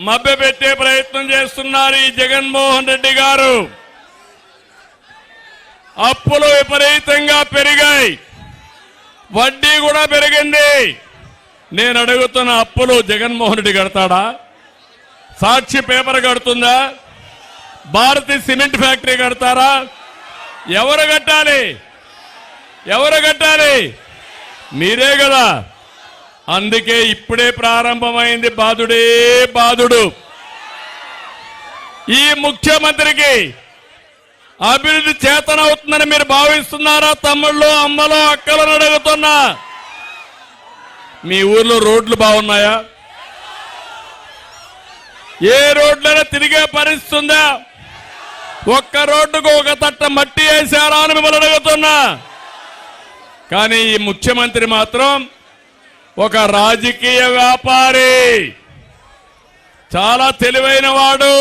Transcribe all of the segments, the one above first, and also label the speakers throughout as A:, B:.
A: మభ్యపెట్టే ప్రయత్నం చేస్తున్నారు ఈ జగన్మోహన్ రెడ్డి గారు. అప్పులు విపరీతంగా పెరిగాయి. వడ్డీ కూడా పెరిగింది. నేను అడుగుతున్న అప్పులు జగన్మోహన్ రెడ్డి కడతాడా? సాక్షి పేపర్ కడుతుందా? భారతి సిమెంట్ ఫ్యాక్టరీ కడతారా? ఎవరు కట్టాలి? ఎవరు కట్టాలి? మీరే కదా. అందుకే ఇప్పుడే ప్రారంభమైంది బాధుడే బాధుడు ఈ ముఖ్యమంత్రికి అభివృద్ధి చేతనవుతుందని మీరు భావిస్తున్నారా? తమ్ముళ్ళు అమ్మలు అక్కలను అడుగుతున్నా. మీ ఊర్లో రోడ్లు బాగున్నాయా? ఏ రోడ్లైనా తిరిగే పరిస్థితి ఉందా? ఒక్క రోడ్డుకు ఒక తట్ట మట్టి వేశారా అని మిమ్మల్ని అడుగుతున్నా. కానీ ఈ ముఖ్యమంత్రి మాత్రం ఒక రాజకీయ వ్యాపారి. చాలా తెలివైన వాడు.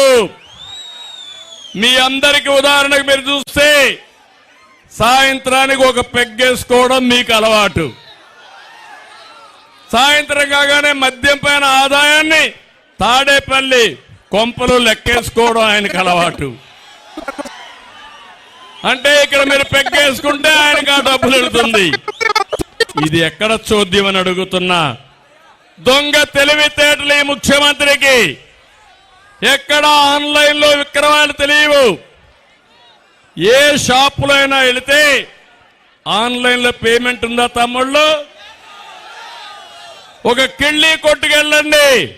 A: మీ అందరికి ఉదాహరణకు మీరు చూస్తే సాయంత్రానికి ఒక పెగ్గేసుకోవడం మీకు అలవాటు. సాయంత్రం కాగానే మద్యం పైన ఆదాయాన్ని తాడేపల్లి కొంపలు లెక్కేసుకోవడం ఆయనకు అలవాటు. అంటే ఇక్కడ మీరు పెగ్గేసుకుంటే ఆయనకు ఆ డబ్బులు వెళుతుంది. ఇది ఎక్కడ చోద్యం అని అడుగుతున్నా? దొంగ తెలివితేటలు ఈ ముఖ్యమంత్రికి. ఎక్కడ ఆన్లైన్లో విక్రమాలు తెలియవు. ఏ షాపులో అయినా వెళితే ఆన్లైన్లో పేమెంట్ ఉందా తమ్ముళ్ళు? ఒక కిళ్ళి కొట్టుకెళ్ళండి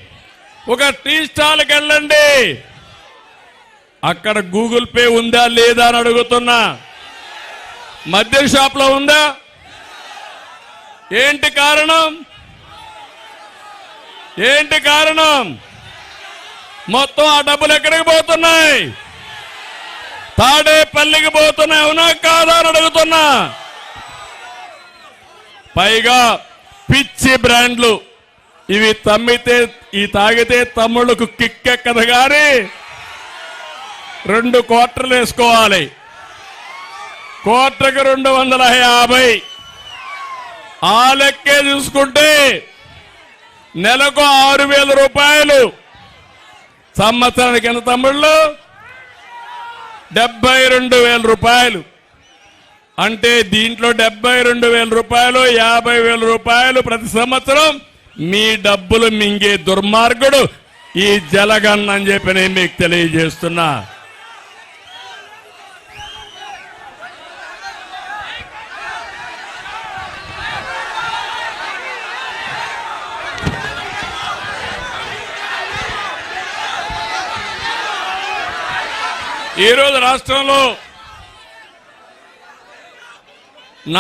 A: ఒక టీ స్టాల్కి వెళ్ళండి. అక్కడ గూగుల్ పే ఉందా లేదా అని అడుగుతున్నా. మద్యం షాప్లో ఉందా? ఏంటి కారణం? ఏంటి కారణం? మొత్తం ఆ డబ్బులు ఎక్కడికి పోతున్నాయి? తాడేపల్లికి పోతున్నాయి అవునా కాదా అని అడుగుతున్నా. పైగా పిచ్చి బ్రాండ్లు. ఇవి తమ్మితే ఈ తాగితే తమ్ముళ్ళకు కిక్కెక్కదు కానీ రెండు క్వార్టర్లు వేసుకోవాలి. క్వార్టర్కి రెండు వందల యాభై. ఆ లెక్కే చూసుకుంటే నెలకు ఆరు వేల రూపాయలు. సంవత్సరానికి ఎంత తమ్ముళ్ళు? డెబ్బై రెండు వేల రూపాయలు. అంటే దీంట్లో డెబ్బై రెండు వేల రూపాయలు యాభై వేల రూపాయలు ప్రతి సంవత్సరం మీ డబ్బులు మింగే దుర్మార్గుడు ఈ జలగన్ అని చెప్పి నేను మీకు తెలియజేస్తున్నా. ఈరోజు రాష్ట్రంలో